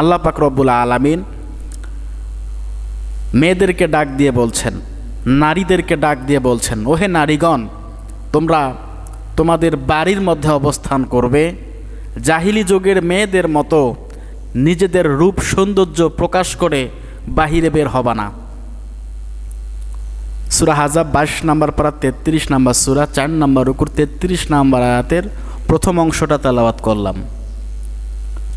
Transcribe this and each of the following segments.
আল্লাহ পাক রব্বুল আলামিন মেয়েদেরকে ডাক দিয়ে বলছেন, নারীদেরকে ডাক দিয়ে বলছেন, ওহে নারীগণ, তোমরা তোমাদের বাড়ির মধ্যে অবস্থান করবে। জাহিলি যুগের মেয়েদের মতো নিজেদের রূপ সৌন্দর্য প্রকাশ করে বাহিরে বের হবা না। সুরা হাজাব বাইশ নাম্বার পারা তেত্রিশ নাম্বার সুরা, চার নাম্বার রুকুর তেত্রিশ নাম্বার আয়াতের প্রথম অংশটা তেলাওয়াত করলাম।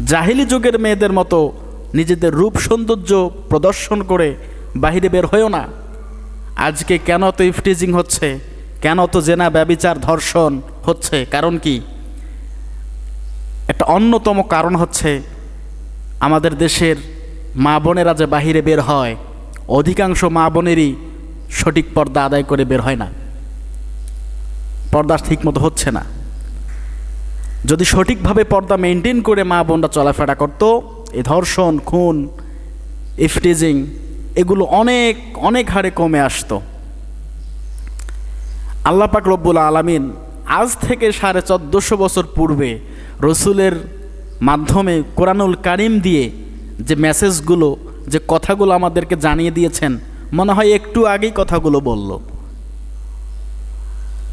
জাহিলি যুগের মেয়েদের মতো নিজেদের রূপ সৌন্দর্য প্রদর্শন করে বাহিরে বের হয়েও না। আজকে কেন তো ইফটিজিং হচ্ছে? কেন তো জেনা ব্যবিচার ধর্ষণ হচ্ছে? কারণ কি? একটা অন্যতম কারণ হচ্ছে আমাদের দেশের মা বোনেরা যে বাহিরে বের হয়, অধিকাংশ মা বোনেরই সঠিক পর্দা আদায় করে বের হয় না। পর্দা ঠিকমতো হচ্ছে না। যদি সঠিকভাবে পর্দা মেনটেন করে মা বোনরা চলাফেরা করতো, এই ধর্ষণ, খুন, ইফটিজিং, এগুলো অনেক অনেক হারে কমে আসতো। আল্লাহ পাক রব্বুল আলামিন আজ থেকে সাড়ে চোদ্দোশো বছর পূর্বে রসুলের মাধ্যমে কোরআনুল কারিম দিয়ে যে মেসেজগুলো যে কথাগুলো আমাদেরকে জানিয়ে দিয়েছেন, মনে হয় একটু আগেই কথাগুলো বলল।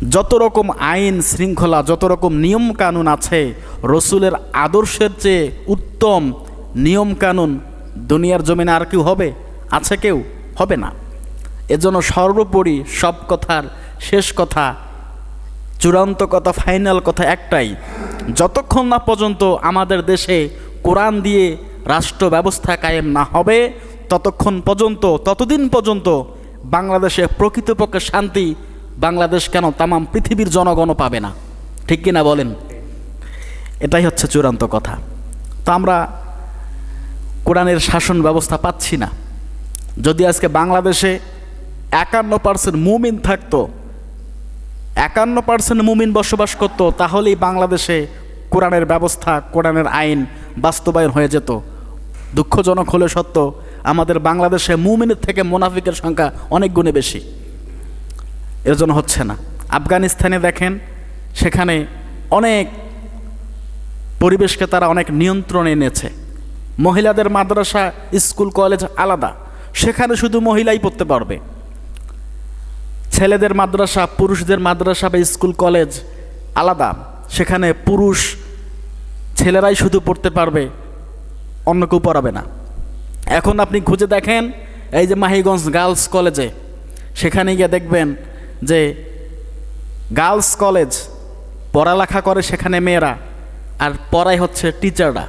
যত রকম আইন শৃঙ্খলা, যত রকম নিয়ম কানুন আছে, রসুলের আদর্শের চেয়ে উত্তম নিয়ম কানুন দুনিয়ার জমিনে আর কেউ হবে? আছে কেউ? হবে না। এজন্য সর্বোপরি সব কথার শেষ কথা, চূড়ান্ত কথা, ফাইনাল কথা একটাই। যতক্ষণ না পর্যন্ত আমাদের দেশে কোরআন দিয়ে রাষ্ট্র ব্যবস্থা কায়েম না হবে, ততক্ষণ পর্যন্ত, ততদিন পর্যন্ত বাংলাদেশে প্রকৃতপক্ষে শান্তি বাংলাদেশ কেন তামাম পৃথিবীর জনগণও পাবে না? ঠিক কিনা বলেন? এটাই হচ্ছে চূড়ান্ত কথা। তো আমরা কোরআনের শাসন ব্যবস্থা পাচ্ছি না। যদি আজকে বাংলাদেশে একান্ন পার্সেন্ট মুমিন থাকতো, একান্ন পার্সেন্ট মুমিন বসবাস করতো, তাহলেই বাংলাদেশে কোরআনের ব্যবস্থা, কোরআনের আইন বাস্তবায়ন হয়ে যেত। দুঃখজনক হলে সত্য আমাদের বাংলাদেশে মুমিনের থেকে মোনাফিকের সংখ্যা অনেক গুণে বেশি। এর জন্য হচ্ছে না। আফগানিস্তানে দেখেন, সেখানে অনেক পরিবেশকে তারা অনেক নিয়ন্ত্রণে এনেছে। মহিলাদের মাদ্রাসা, স্কুল, কলেজ আলাদা। সেখানে শুধু মহিলাই পড়তে পারবে। ছেলেদের মাদ্রাসা, পুরুষদের মাদ্রাসা বা স্কুল, কলেজ আলাদা। সেখানে পুরুষ ছেলেরাই শুধু পড়তে পারবে, অন্য কেউ পড়াবে না। এখন আপনি খুঁজে দেখেন, এই যে মাহিগঞ্জ গার্লস কলেজে, সেখানে গিয়ে দেখবেন যে গার্লস কলেজ পড়ালেখা করে সেখানে মেয়েরা, আর পড়াই হচ্ছে টিচাররা।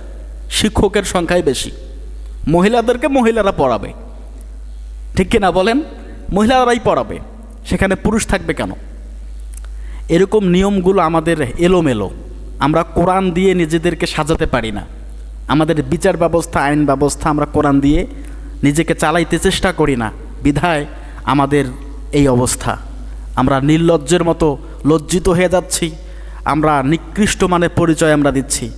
শিক্ষকের সংখ্যাই বেশি। মহিলাদেরকে মহিলারা পড়াবে। ঠিক কিনা বলেন? মহিলারাই পড়াবে। সেখানে পুরুষ থাকবে কেন? এরকম নিয়মগুলো আমাদের এলোমেলো। আমরা কোরআন দিয়ে নিজেদেরকে সাজাতে পারি না। আমাদের বিচার ব্যবস্থা, আইন ব্যবস্থা আমরা কোরআন দিয়ে নিজেকে চালাইতে চেষ্টা করি না। বিধায় আমাদের এই অবস্থা। আমরা নির্লজ্জের মতো লজ্জিত হয়ে যাচ্ছি। আমরা নিকৃষ্ট মানের পরিচয় আমরা দিচ্ছি।